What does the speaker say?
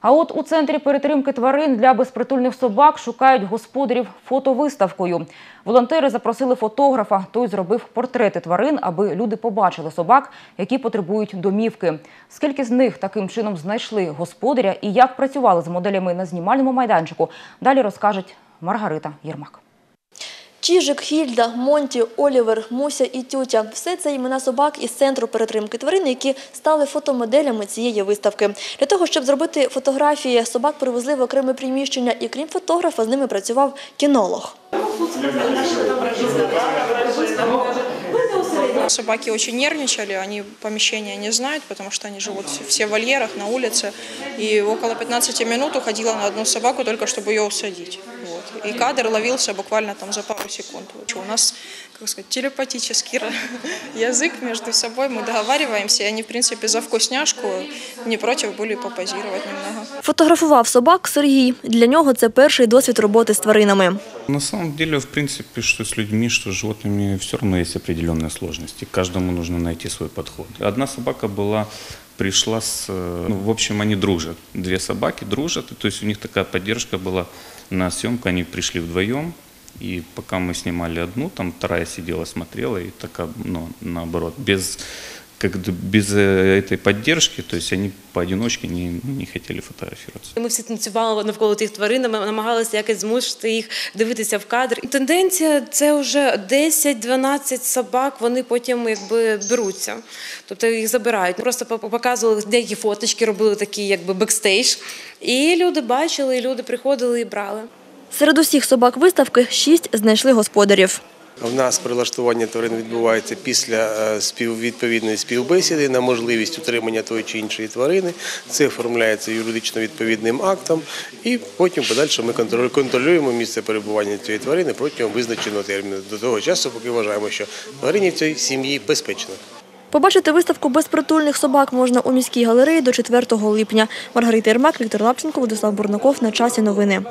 А от у центрі перетримки тварин для безпритульних собак шукають господарів фотовиставкою. Волонтери запросили фотографа. Той зробив портрети тварин, аби люди побачили собак, які потребують домівки. Скільки з них таким чином знайшли господаря і як працювали з моделями на знімальному майданчику, далі розкажуть Маргарита Єрмак. Чіжик, Хільда, Монті, Олівер, Муся і Тютя – все це імена собак із центру перетримки тварин, які стали фотомоделями цієї виставки. Для того, щоб зробити фотографії, собак привезли в окреме приміщення, і крім фотографа, з ними працював кінолог. Собаки очень нервничали, они помещения не знают, потому что они живут все в вольерах, на улице. И около 15 минут уходила на одну собаку, только чтобы ее усадить. Вот. И кадр ловился буквально там за пару секунд. У нас, как сказать, телепатический язык между собой, мы договариваемся, и они, в принципе, за вкусняшку не против были попозировать немного. Фотографував собак Сергій. Для нього це перший досвід роботи з тваринами. На самом деле, в принципе, что с людьми, что с животными, все равно есть определенные сложности. Каждому нужно найти свой подход. Одна собака была, пришла с... э, Ну, в общем, они дружат. Две собаки дружат, то есть у них такая поддержка была на съемку. Они пришли вдвоем, и пока мы снимали одну, там вторая сидела, смотрела, и такая, ну, наоборот, без, как бы без э, этой поддержки, то есть они поодиночке не, не хотели фотографироваться. Ми всі танцювали навколо тих тварин, ми намагалися якось змусити їх дивитися в кадр. Тенденція це вже 10-12 собак, вони потім якби беруться, тобто їх забирають. Просто по- показували деякі фоточки, робили такі якби бекстейдж. І люди бачили, і люди приходили і брали. Серед усіх собак виставки шість знайшли господарів. В нас прилаштування тварин відбувається після е, співвідповідної співбесіди на можливість утримання тої чи іншої тварини. Це оформляється юридично відповідним актом, і потім подальше ми контролюємо місце перебування цієї тварини протягом визначеного терміну до того часу, поки вважаємо, що тварині в цій сім'ї безпечно. Побачити виставку безпритульних собак можна у міській галереї до 4 липня. Маргарита Єрмак, Віктор Лапченко, Владислав Бурнаков. На часі новини.